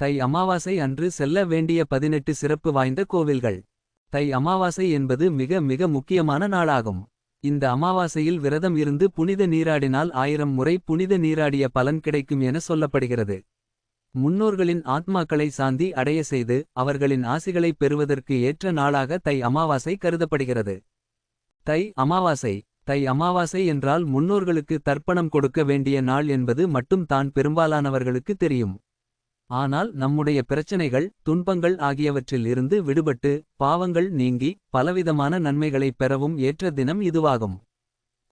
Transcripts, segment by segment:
தை அமாவாசை அன்று செல்ல வேண்டிய பதினெட்டு சிறப்பு வாய்ந்த கோவில்கள். தை அமாவாசை என்பது மிக மிக முக்கியமான நாளாகும். இந்த அமாவாசையில் விரதம் இருந்து புனித நீராடினால் ஆயிரம் முறை புனித நீராடிய பலன் கிடைக்கும் என சொல்லப்படுகிறது. முன்னோர்களின் ஆத்மாக்களை சாந்தி அடைய செய்து அவர்களின் ஆசிகளைப் பெறுவதற்கு ஏற்ற நாளாக தை அமாவாசை கருதப்படுகிறது. தை அமாவாசை. தை அமாவாசை என்றால் முன்னோர்களுக்கு தர்ப்பணம் கொடுக்க வேண்டிய நாள் என்பது மட்டும் தான் பெரும்பாலானவர்களுக்கு தெரியும். ஆனால் நம்முடைய பிரச்சனைகள் துன்பங்கள் ஆகியவற்றில் இருந்து விடுபட்டு பாவங்கள் நீங்கி பலவிதமான நன்மைகளைப் பெறவும் ஏற்ற தினம் இதுவாகும்.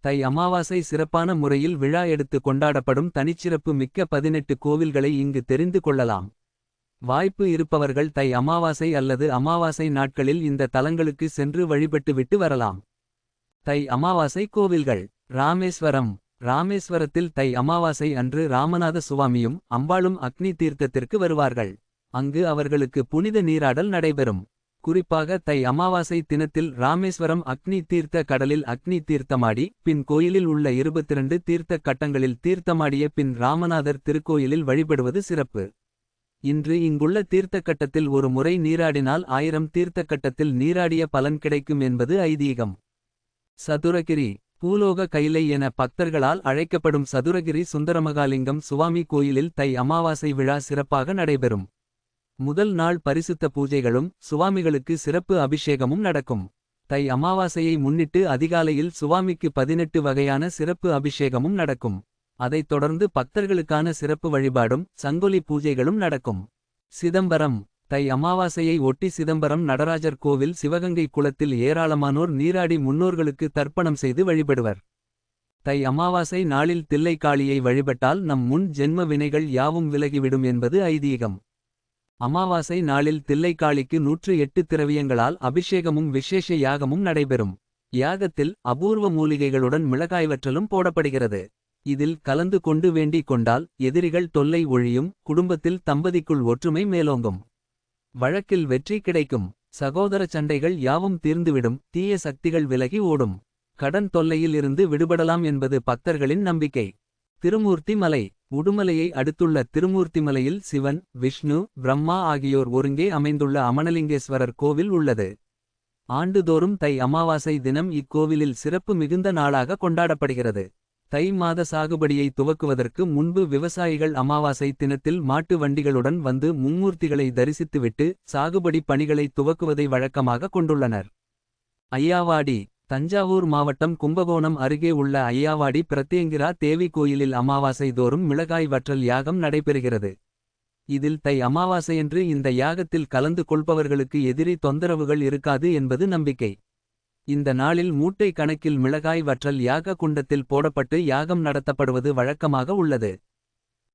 தை அமாவாசை சிறப்பான முறையில் விழா எடுத்து கொண்டாடப்படும் தனிச்சிறப்பு மிக்க பதினெட்டு கோவில்களை இங்கு தெரிந்து கொள்ளலாம். வாய்ப்பு இருப்பவர்கள் தை அமாவாசை அல்லது அமாவாசை நாட்களில் இந்த தலங்களுக்கு சென்று வழிபட்டுவிட்டு வரலாம். தை அமாவாசை கோவில்கள் ராமேஸ்வரம் ராமேஸ்வரத்தில் தை அமாவாசை அன்று ராமநாத சுவாமியும் அம்பாளும் அக்னி தீர்த்தத்திற்கு வருவார்கள். அங்கு அவர்களுக்கு புனித நீராடல் நடைபெறும். குறிப்பாக தை அமாவாசை தினத்தில் ராமேஸ்வரம் அக்னி தீர்த்த கடலில் அக்னி தீர்த்தமாடி பின் கோயிலில் உள்ள இருபத்திரண்டு தீர்த்த கட்டங்களில் தீர்த்தமாடிய பின் ராமநாதர் திருக்கோயிலில் வழிபடுவது சிறப்பு. இன்று இங்குள்ள தீர்த்தக்கட்டத்தில் ஒரு முறை நீராடினால் ஆயிரம் தீர்த்தக்கட்டத்தில் நீராடிய பலன் கிடைக்கும் என்பது ஐதீகம். சதுரகிரி பூலோக கைலை என பக்தர்களால் அழைக்கப்படும் சதுரகிரி சுந்தரமகாலிங்கம் சுவாமி கோயிலில் தை அமாவாசை விழா சிறப்பாக நடைபெறும். முதல் நாள் பரிசுத்த பூஜைகளும் சுவாமிகளுக்கு சிறப்பு அபிஷேகமும் நடக்கும். தை அமாவாசையை முன்னிட்டு அதிகாலையில் சுவாமிக்கு பதினெட்டு வகையான சிறப்பு அபிஷேகமும் நடக்கும். அதைத் தொடர்ந்து பக்தர்களுக்கான சிறப்பு வழிபாடும் சங்கொலி பூஜைகளும் நடக்கும். சிதம்பரம் தை அமாவாசையை ஒட்டி சிதம்பரம் நடராஜர் கோவில் சிவகங்கை குளத்தில் ஏராளமானோர் நீராடி முன்னோர்களுக்கு தர்ப்பணம் செய்து வழிபடுவர். தை அமாவாசை நாளில் தில்லைக்காளியை வழிபட்டால் நம் முன் ஜென்ம வினைகள் யாவும் விலகிவிடும் என்பது ஐதீகம். அமாவாசை நாளில் தில்லைக்காளிக்கு நூற்று எட்டு திரவியங்களால் அபிஷேகமும் விசேஷ யாகமும் நடைபெறும். யாகத்தில் அபூர்வ மூலிகைகளுடன் மிளகாய் வற்றலும் போடப்படுகிறது. இதில் கலந்து கொண்டு வேண்டிக் கொண்டால் எதிரிகள் தொல்லை ஒழியும் குடும்பத்தில் தம்பதிக்குள் ஒற்றுமை மேலோங்கும். வழக்கில் வெற்றி கிடைக்கும். சகோதர சண்டைகள் யாவும் தீர்ந்துவிடும். தீய சக்திகள் விலகி ஓடும். கடன் தொல்லையில் இருந்து விடுபடலாம் என்பது பக்தர்களின் நம்பிக்கை. திருமூர்த்தி மலை. உடுமலையை அடுத்துள்ள திருமூர்த்தி மலையில் சிவன் விஷ்ணு பிரம்மா ஆகியோர் ஒருங்கே அமைந்துள்ள அமனலிங்கேஸ்வரர் கோவில் உள்ளது. ஆண்டுதோறும் தை அமாவாசை தினம் இக்கோவிலில் சிறப்பு மிகுந்த நாளாக கொண்டாடப்படுகிறது. தை மாத சாகுபடியை துவக்குவதற்கு முன்பு விவசாயிகள் அமாவாசை தினத்தில் மாட்டு வண்டிகளுடன் வந்து மும்மூர்த்திகளை தரிசித்துவிட்டு சாகுபடி பணிகளை துவக்குவதை வழக்கமாக கொண்டுள்ளனர். ஐயாவாடி தஞ்சாவூர் மாவட்டம் கும்பகோணம் அருகே உள்ள ஐயாவாடி பிரத்யங்கிரா தேவி கோயிலில் அமாவாசை தோறும் மிளகாய் வற்றல் யாகம் நடைபெறுகிறது. இதில் தை அமாவாசையன்று இந்த யாகத்தில் கலந்து கொள்பவர்களுக்கு எதிரி தொந்தரவுகள் இருக்காது என்பது நம்பிக்கை. இந்த நாளில் மூட்டை கணக்கில் மிளகாய் வற்றல் யாக குண்டத்தில் போடப்பட்டு யாகம் நடத்தப்படுவது வழக்கமாக உள்ளது.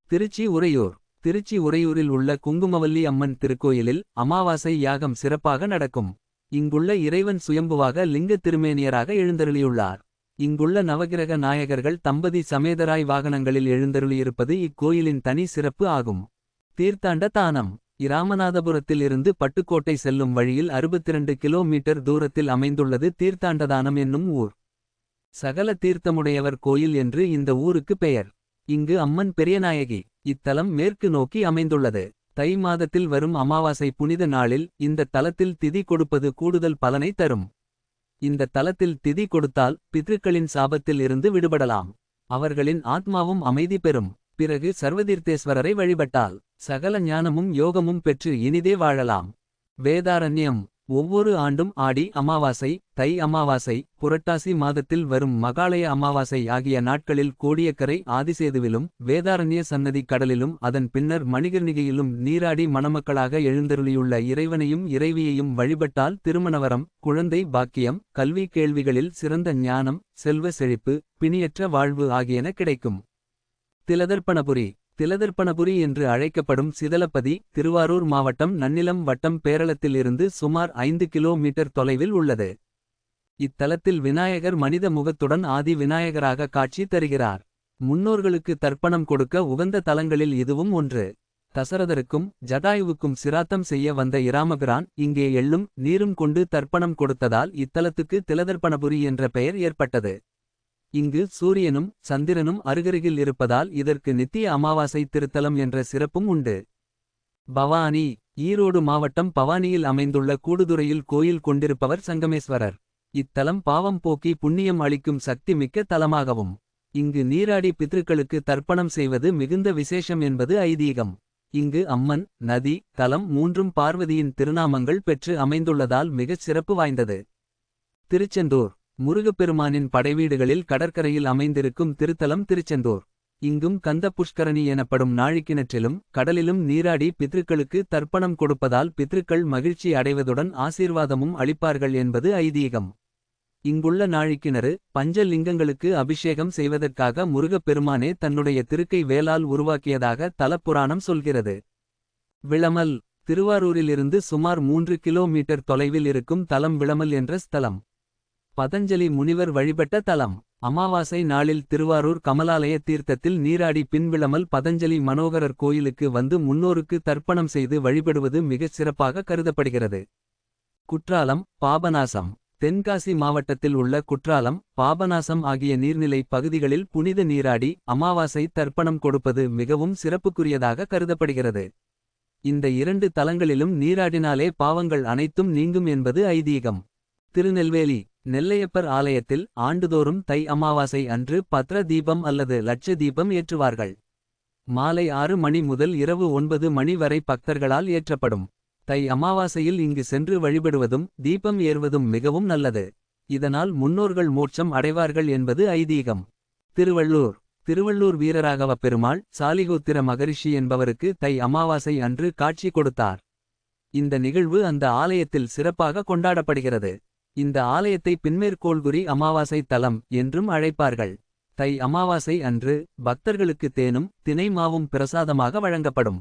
திருச்சி உறையூர். திருச்சி உறையூரில் உள்ள குங்குமவல்லி அம்மன் திருக்கோயிலில் அமாவாசை யாகம் சிறப்பாக நடக்கும். இங்குள்ள இறைவன் சுயம்புவாக லிங்க திருமேனியராக எழுந்தருளியுள்ளார். இங்குள்ள நவகிரக நாயகர்கள் தம்பதி சமேதராய் வாகனங்களில் எழுந்தருளியிருப்பது இக்கோயிலின் தனி சிறப்பு ஆகும். தீர்த்தாண்ட தானம். இராமநாதபுரத்தில் இருந்து பட்டுக்கோட்டை செல்லும் வழியில் 62 கிலோமீட்டர் தூரத்தில் அமைந்துள்ளது தீர்த்தாண்டதானம் என்னும் ஊர். சகல தீர்த்தமுடையவர் கோயில் என்று இந்த ஊருக்கு பெயர். இங்கு அம்மன் பெரியநாயகி இத்தலம் மேற்கு நோக்கி அமைந்துள்ளது. தை மாதத்தில் வரும் அமாவாசை புனித நாளில் இந்த தலத்தில் திதி கொடுப்பது கூடுதல் பலனை தரும். இந்த தலத்தில் திதி கொடுத்தால் பித்ருக்களின் சாபத்தில் இருந்து விடுபடலாம். அவர்களின் ஆத்மாவும் அமைதி பெறும். பிறகு சர்வதீர்த்தேஸ்வரரை வழிபட்டால் சகல ஞானமும் யோகமும் பெற்று இனிதே வாழலாம். வேதாரண்யம். ஒவ்வொரு ஆண்டும் ஆடி அமாவாசை தை அமாவாசை புரட்டாசி மாதத்தில் வரும் மகாலய அமாவாசை ஆகிய நாட்களில் கோடியக்கரை ஆதிசேதுவிலும் வேதாரண்ய சன்னதி கடலிலும் அதன் பின்னர் மணிகர்ணிகையிலும் நீராடி மணமக்களாக எழுந்தருளியுள்ள இறைவனையும் இறைவியையும் வழிபட்டால் திருமணவரம் குழந்தை பாக்கியம் கல்வி கேள்விகளில் சிறந்த ஞானம் செல்வ செழிப்பு பிணியற்ற வாழ்வு ஆகியன கிடைக்கும். திலதர்ப்பணபுரி. திலதர்ப்பணபுரி என்று அழைக்கப்படும் சிதலப்பதி திருவாரூர் மாவட்டம் நன்னிலம் வட்டம் பேரளத்திலிருந்து சுமார் ஐந்து கிலோமீட்டர் தொலைவில் உள்ளது. இத்தலத்தில் விநாயகர் மனித முகத்துடன் ஆதி விநாயகராக காட்சி தருகிறார். முன்னோர்களுக்கு தர்ப்பணம் கொடுக்க உகந்த தலங்களில் இதுவும் ஒன்று. தசரதருக்கும் ஜடாயுவுக்கும் சிராத்தம் செய்ய வந்த இராமபிரான் இங்கே எள்ளும் நீரும் கொண்டு தர்ப்பணம் கொடுத்ததால் இத்தலத்துக்கு திலதர்ப்பணபுரி என்ற பெயர் ஏற்பட்டது. இங்கு சூரியனும் சந்திரனும் அருகருகில் இருப்பதால் இதற்கு நித்திய அமாவாசை திருத்தலம் என்ற சிறப்பும் உண்டு. பவானி ஈரோடு மாவட்டம் பவானியில் அமைந்துள்ள கூடுதுறையில் கோயில் கொண்டிருப்பவர் சங்கமேஸ்வரர். இத்தலம் பாவம் போக்கி புண்ணியம் அளிக்கும் சக்தி மிக்க தலமாகவும் இங்கு நீராடி பித்ருக்களுக்கு தர்ப்பணம் செய்வது மிகுந்த விசேஷம் என்பது ஐதீகம். இங்கு அம்மன் நதி தலம் மூன்றும் பார்வதியின் திருநாமங்கள் பெற்று அமைந்துள்ளதால் மிகச் சிறப்பு வாய்ந்தது. திருச்செந்தூர் முருகப்பெருமானின் படைவீடுகளில் கடற்கரையில் அமைந்திருக்கும் திருத்தலம் திருச்செந்தூர். இங்கும் கந்த புஷ்கரணி எனப்படும் நாழிக்கிணற்றிலும் கடலிலும் நீராடி பித்ருக்களுக்கு தர்ப்பணம் கொடுப்பதால் பித்ருக்கள் மகிழ்ச்சி அடைவதுடன் ஆசீர்வாதமும் அளிப்பார்கள் என்பது ஐதீகம். இங்குள்ள நாழிக்கிணறு பஞ்சலிங்கங்களுக்கு அபிஷேகம் செய்வதற்காக முருகப்பெருமானே தன்னுடைய திருக்கை வேலால் உருவாக்கியதாக தலப்புராணம் சொல்கிறது. விளமல் திருவாரூரிலிருந்து சுமார் மூன்று கிலோமீட்டர் தொலைவில் இருக்கும் தலம் விளமல் என்ற ஸ்தலம். பதஞ்சலி முனிவர் வழிபட்ட தலம். அமாவாசை நாளில் திருவாரூர் கமலாலய தீர்த்தத்தில் நீராடி பின்விளமல் பதஞ்சலி மனோகரர் கோயிலுக்கு வந்து முன்னோருக்கு தர்ப்பணம் செய்து வழிபடுவது மிகச் சிறப்பாக கருதப்படுகிறது. குற்றாலம் பாபநாசம். தென்காசி மாவட்டத்தில் உள்ள குற்றாலம் பாபநாசம் ஆகிய நீர்நிலை பகுதிகளில் புனித நீராடி அமாவாசை தர்ப்பணம் கொடுப்பது மிகவும் சிறப்புக்குரியதாக கருதப்படுகிறது. இந்த இரண்டு தலங்களிலும் நீராடினாலே பாவங்கள் அனைத்தும் நீங்கும் என்பது ஐதீகம். திருநெல்வேலி நெல்லையப்பர் ஆலயத்தில் ஆண்டுதோறும் தை அமாவாசை அன்று பத்ர தீபம் அல்லது லட்ச தீபம் ஏற்றுவார்கள். மாலை ஆறு மணி முதல் இரவு ஒன்பது மணி வரை பக்தர்களால் ஏற்றப்படும். தை அமாவாசையில் இங்கு சென்று வழிபடுவதும் தீபம் ஏறுவதும் மிகவும் நல்லது. இதனால் முன்னோர்கள் மோட்சம் அடைவார்கள் என்பது ஐதீகம். திருவள்ளூர் திருவள்ளூர் வீரராகவ பெருமாள் சாலிகோத்திர மகரிஷி என்பவருக்கு தை அமாவாசை அன்று காட்சி கொடுத்தார். இந்த நிகழ்வு அந்த ஆலயத்தில் சிறப்பாக கொண்டாடப்படுகிறது. இந்த ஆலயத்தை பின்மேற்கோள்குறி அமாவாசை தலம் என்றும் அழைப்பார்கள். தை அமாவாசை அன்று பக்தர்களுக்கு தேனும் தினை மாவும் பிரசாதமாக வழங்கப்படும்.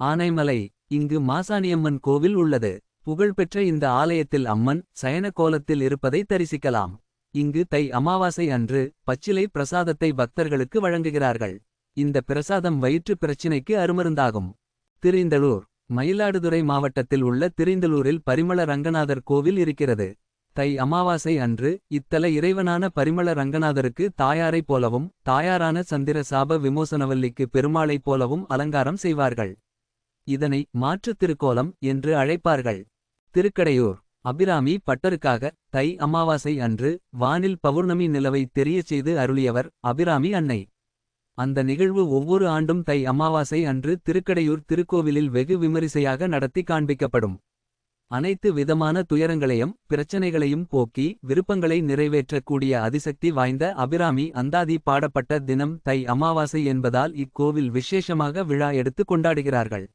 ஆனைமலை இங்கு மாசாணியம்மன் கோவில் உள்ளது. புகழ்பெற்ற இந்த ஆலயத்தில் அம்மன் சயன கோலத்தில் இருப்பதை தரிசிக்கலாம். இங்கு தை அமாவாசை அன்று பச்சிலை பிரசாதத்தை பக்தர்களுக்கு வழங்குகிறார்கள். இந்த பிரசாதம் வயிற்று பிரச்சினைக்கு அருமருந்தாகும். திரிந்தலூர் மயிலாடுதுறை மாவட்டத்தில் உள்ள திரிந்தலூரில் பரிமள ரங்கநாதர் கோவில் இருக்கிறது. தை அமாவாசை அன்று இத்தல இறைவனான பரிமள ரங்கநாதருக்கு தாயாரைப் போலவும் தாயாரான சந்திர சாப விமோசனவல்லிக்கு பெருமாளைப் போலவும் அலங்காரம் செய்வார்கள். இதனை மாற்றுத் திருக்கோலம் என்று அழைப்பார்கள். திருக்கடையூர் அபிராமி பட்டருக்காக தை அமாவாசை அன்று வானில் பௌர்ணமி நிலவை தெரியச் செய்து அருளியவர் அபிராமி அன்னை. அந்த நிகழ்வு ஒவ்வொரு ஆண்டும் தை அமாவாசை அன்று திருக்கடையூர் திருக்கோவிலில் வெகு விமரிசையாக நடத்தி காண்பிக்கப்படும். அனைத்து விதமான துயரங்களையும் பிரச்சனைகளையும் போக்கி விருப்பங்களை நிறைவேற்றக்கூடிய அதிசக்தி வாய்ந்த அபிராமி அந்தாதி பாடப்பட்ட தினம் தை அமாவாசை என்பதால் இக்கோவில் விசேஷமாக விழா எடுத்து கொண்டாடுகிறார்கள்.